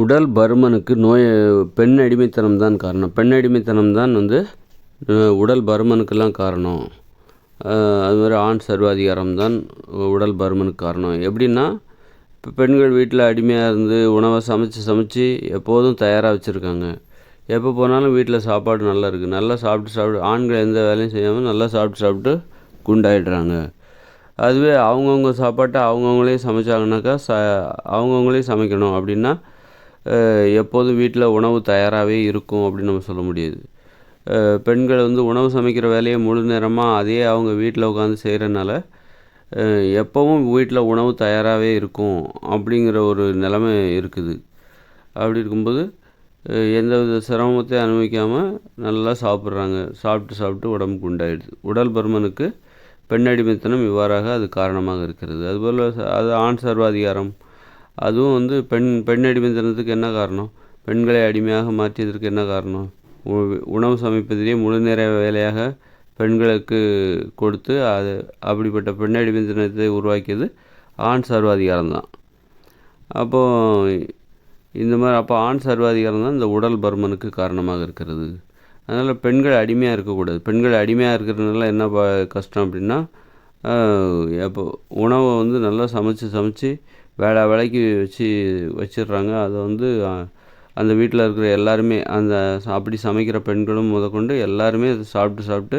உடல் பருமனுக்கு நோய் பெண் அடிமைத்தனம் தான் காரணம். பெண் அடிமைத்தனம் தான் வந்து உடல் பருமனுக்கெல்லாம் காரணம். அது மாதிரி ஆண் சர்வாதிகாரம் தான் உடல் பருமனுக்கு காரணம். எப்படின்னா இப்போ பெண்கள் வீட்டில் அடிமையாக இருந்து உணவை சமைச்சு சமைச்சு எப்போதும் தயாராக வச்சுருக்காங்க. எப்போ போனாலும் வீட்டில் சாப்பாடு நல்லா இருக்குது நல்லா சாப்பிட்டு சாப்பிட்டு ஆண்கள் எந்த வேலையும் செய்யாமல் நல்லா சாப்பிட்டு சாப்பிட்டு குண்டாயிடுறாங்க. அதுவே அவங்கவுங்க சாப்பாட்டை அவங்கவுங்களே சமைச்சாங்கனாக்கா ச அவங்கவுங்களே சமைக்கணும். அப்படின்னா எப்போதும் வீட்டில் உணவு தயாராகவே இருக்கும் அப்படின்னு நம்ம சொல்ல முடியாது. பெண்கள் வந்து உணவு சமைக்கிற வேலையை முழு நேரமாக அதே அவங்க வீட்டில் உட்காந்து செய்கிறனால எப்போவும் வீட்டில் உணவு தயாராகவே இருக்கும் அப்படிங்கிற ஒரு நிலமை இருக்குது. அப்படி இருக்கும்போது எந்த வித சிரமத்தையும் அனுபவிக்காமல் நல்லா சாப்பிட்றாங்க. சாப்பிட்டு சாப்பிட்டு உடம்புக்கு உண்டாயிடுது. உடல் பருமனுக்கு பெண்ணடிமைத்தனம் இவ்வாறாக அது காரணமாக இருக்கிறது. அதுபோல் அது ஆண் சர்வாதிகாரம் அதுவும் வந்து பெண் பெண் அடிமைத்தனத்துக்கு என்ன காரணம்? பெண்களை அடிமையாக மாற்றியதற்கு என்ன காரணம்? உணவு சமைப்பதிலே முழு நேர வேலையாக பெண்களுக்கு கொடுத்து அது அப்படிப்பட்ட பெண் அடிமைத்தனத்தை உருவாக்கியது ஆண் சர்வாதிகாரம் தான். அப்போது இந்த மாதிரி அப்போ ஆண் சர்வாதிகாரம் தான் இந்த உடல் பர்மனுக்கு காரணமாக இருக்கிறது. அதனால் பெண்கள் அடிமையாக இருக்கக்கூடாது. பெண்கள் அடிமையாக இருக்கிறதுனால என்ன ப கஷ்டம் அப்படின்னா எப்போ உணவை வந்து நல்லா சமைச்சு சமைச்சு வேலை வேலைக்கு வச்சு வச்சிடுறாங்க. அதை வந்து அந்த வீட்டில் இருக்கிற எல்லாருமே அந்த அப்படி சமைக்கிற பெண்களும் முதற்கொண்டு எல்லாருமே அதை சாப்பிட்டு சாப்பிட்டு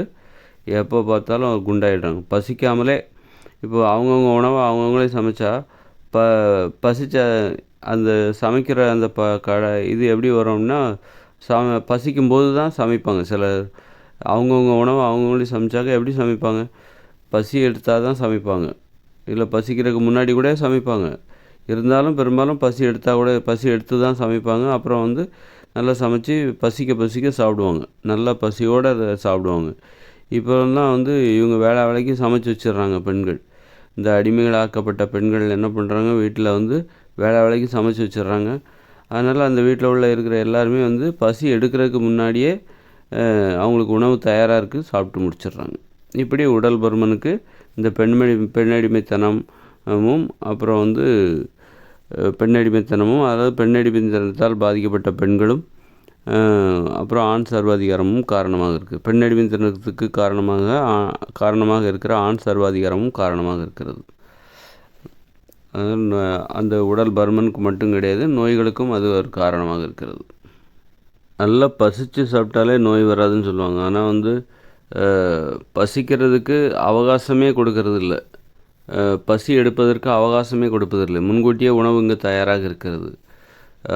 எப்போ பார்த்தாலும் குண்டாயிடுறாங்க. பசிக்காமலே இப்போ அவங்கவுங்க உணவை அவங்கவுங்களே சமைச்சா ப பசித்த அந்த சமைக்கிற அந்த ப கடை இது எப்படி வரும்னா சம பசிக்கும்போது தான் சமைப்பாங்க. சிலர் அவங்கவுங்க உணவை அவங்கவுங்களே சமைச்சாக்க எப்படி சமைப்பாங்க? பசி எடுத்தால் தான் சமைப்பாங்க. இல்லை பசிக்கிறதுக்கு முன்னாடி கூட சமைப்பாங்க. இருந்தாலும் பெரும்பாலும் பசி எடுத்தால் கூட பசி எடுத்து தான் சமைப்பாங்க. அப்புறம் வந்து நல்லா சமைச்சு பசிக்க பசிக்க சாப்பிடுவாங்க. நல்லா பசியோடு அதை சாப்பிடுவாங்க. இப்போலாம் வந்து இவங்க வேலை வேலைக்கு சமைச்சு வச்சிடுறாங்க பெண்கள். இந்த அடிமைகளாக்கப்பட்ட பெண்கள் என்ன பண்ணுறாங்க? வீட்டில் வந்து வேலை வேலைக்கு சமைச்சு வச்சிடுறாங்க. அதனால் அந்த வீட்டில் உள்ள இருக்கிற எல்லாருமே வந்து பசி எடுக்கிறதுக்கு முன்னாடியே அவங்களுக்கு உணவு தயாராக இருக்குது சாப்பிட்டு முடிச்சிடுறாங்க. இப்படி உடல் பருமனுக்கு இந்த பெண்மணி பெண்ணடிமைத்தனமும் அப்புறம் வந்து பெண்ணடிமைத்தனமும் அதாவது பெண்ணடிமைத்தனத்தால் பாதிக்கப்பட்ட பெண்களும் அப்புறம் ஆண் சர்வாதிகாரமும் காரணமாக இருக்குது பெண்ணடிமைத்தனத்துக்கு காரணமாக காரணமாக இருக்கிற ஆண் சர்வாதிகாரமும் காரணமாக இருக்கிறது. அந்த உடல் பருமனுக்கு மட்டும் கிடையாது நோய்களுக்கும் அது ஒரு காரணமாக இருக்கிறது. நல்லா பசித்து சாப்பிட்டாலே நோய் வராதுன்னு சொல்லுவாங்க. ஆனால் வந்து பசிக்கிறதுக்கு அவகாசமே கொடுக்கறதில்ல. பசி எடுப்பதற்கு அவகாசமே கொடுப்பதில்லை. முன்கூட்டியே உணவு இங்கே தயாராக இருக்கிறது.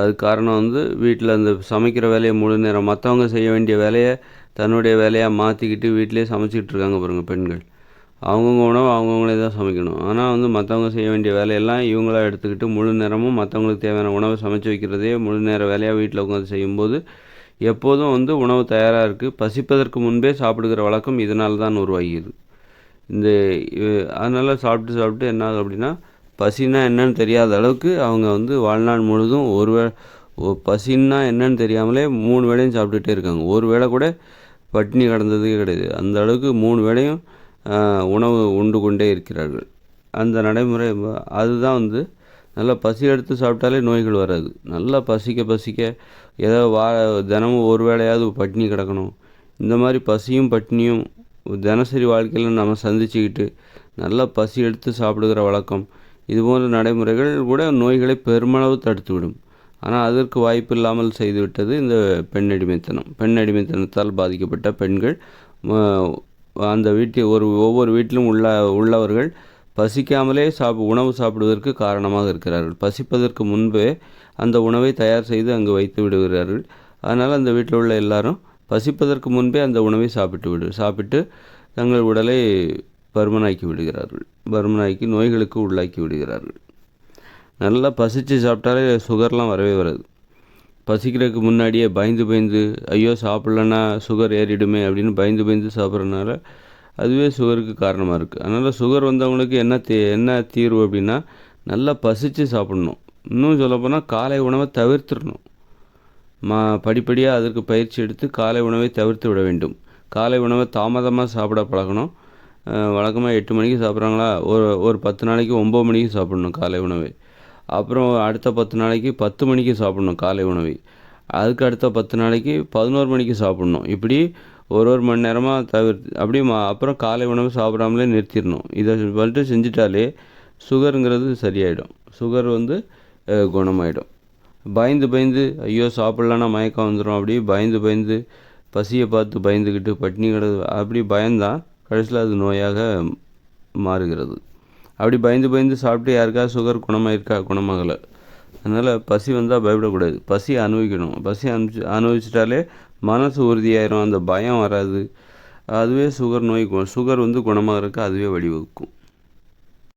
அது காரணம் வந்து வீட்டில் அந்த சமைக்கிற வேலையை முழு நேரம் மற்றவங்க செய்ய வேண்டிய வேலையை தன்னுடைய வேலையாக மாற்றிக்கிட்டு வீட்டிலே சமைச்சிக்கிட்டு இருக்காங்க பாருங்கள் பெண்கள். அவங்கவுங்க உணவு அவங்கவுங்களே தான் சமைக்கணும். ஆனால் வந்து மற்றவங்க செய்ய வேண்டிய வேலையெல்லாம் இவங்களாக எடுத்துக்கிட்டு முழு நேரமும் மற்றவங்களுக்கு தேவையான உணவை சமைச்சு வைக்கிறதே முழு நேர வேலையாக வீட்டில் உட்காந்து செய்யும்போது எப்போதும் வந்து உணவு தயாராக இருக்குது பசிப்பதற்கு முன்பே சாப்பிடுகிற வழக்கம் இதனால் தான் உருவாகிது இந்த அதனால் சாப்பிட்டு சாப்பிட்டு என்ன ஆகுது அப்படின்னா பசின்னா என்னன்னு தெரியாத அளவுக்கு அவங்க வந்து வாழ்நாள் முழுதும் ஒரு வே பசின்னா என்னன்னு தெரியாமலே மூணு வேளையும் சாப்பிட்டுட்டே இருக்காங்க. ஒரு வேளை கூட பட்டினி கிடந்ததே கிடையாது. அந்த அளவுக்கு மூணு வேளையும் உணவு உண்டு கொண்டே இருக்கிறார்கள். அந்த நடைமுறை அதுதான் வந்து நல்லா பசி எடுத்து சாப்பிட்டாலே நோய்கள் வராது. நல்லா பசிக்க பசிக்க ஏதோ வா தினமும் ஒரு வேளையாவது பட்டினி கிடக்கணும். இந்த மாதிரி பசியும் பட்டினியும் தினசரி வாழ்க்கையில் நம்ம சந்திச்சுக்கிட்டு நல்லா பசி எடுத்து சாப்பிடுகிற வழக்கம். இதுபோன்ற நடைமுறைகள் கூட நோய்களை பெருமளவு தடுத்துவிடும். ஆனால் அதற்கு வாய்ப்பு இல்லாமல் செய்துவிட்டது இந்த பெண் அடிமைத்தனம். பெண் அடிமைத்தனத்தால் பாதிக்கப்பட்ட பெண்கள் அந்த வீட்டில் ஒரு ஒவ்வொரு வீட்டிலும் உள்ள உள்ளவர்கள் பசிக்காமலே சாப் உணவு சாப்பிடுவதற்கு காரணமாக இருக்கிறார்கள். பசிப்பதற்கு முன்பே அந்த உணவை தயார் செய்து அங்கு வைத்து விடுகிறார்கள். அதனால் அந்த வீட்டில் உள்ள எல்லாரும் பசிப்பதற்கு முன்பே அந்த உணவை சாப்பிட்டு விடு சாப்பிட்டு தங்கள் உடலை பருமனாக்கி விடுகிறார்கள். பருமனாக்கி நோய்களுக்கு உள்ளாக்கி விடுகிறார்கள். நல்லா பசித்து சாப்பிட்டாலே சுகர்லாம் வரவே வராது. பசிக்கிறதுக்கு முன்னாடியே பயந்து பயந்து ஐயோ சாப்பிட்லன்னா சுகர் ஏறிடுமே அப்படின்னு பயந்து பயந்து சாப்பிட்றதுனால அதுவே சுகருக்கு காரணமாக இருக்குது அதனால் சுகர் வந்தவங்களுக்கு என்ன தீ என்ன தீர்வு அப்படின்னா நல்லா பசித்து சாப்பிட்ணும். இன்னும் சொல்லப்போனால் காலை உணவை தவிர்த்துடணும். மா படிப்படியாக அதற்கு பயிற்சி எடுத்து காலை உணவை தவிர்த்து விட வேண்டும். காலை உணவை தாமதமாக சாப்பிட பழகணும். வழக்கமாக எட்டு மணிக்கு சாப்பிட்றாங்களா? ஒரு ஒரு பத்து நாளைக்கு ஒம்பது மணிக்கு சாப்பிட்ணும் காலை உணவை. அப்புறம் அடுத்த பத்து நாளைக்கு பத்து மணிக்கு சாப்பிட்ணும் காலை உணவை. அதுக்கு அடுத்த பத்து நாளைக்கு பதினோரு மணிக்கு சாப்பிட்ணும். இப்படி ஒரு ஒரு மணி நேரமாக தவிர்த்து அப்படியே மா அப்புறம் காலை உணவு சாப்பிடாமலே நிறுத்திடணும். இதை வந்துட்டு செஞ்சிட்டாலே சுகருங்கிறது சரியாயிடும். சுகர் வந்து குணமாயிடும். பயந்து பயந்து ஐயோ சாப்பிட்லன்னா மயக்கம் வந்துடும் அப்படி பயந்து பயந்து பசியை பார்த்து பயந்துக்கிட்டு பட்டினி கிடது அப்படி பயந்தான் கடைசியில் அது நோயாக மாறுகிறது. அப்படி பயந்து பயந்து சாப்பிட்டு யாருக்காவது சுகர் குணமாயிருக்கா? குணமாகலை. அதனால் பசி வந்தால் பயப்படக்கூடாது. பசி அனுபவிக்கணும். பசி அனுபவிச்சு அனுபவிச்சிட்டாலே மனசு உறுதியாயிரும் அந்த பயம் வராது. அதுவே சுகர் நோய் சுகர் வந்து குணமாகறதுக்கு அதுவே வழிவகுக்கும்.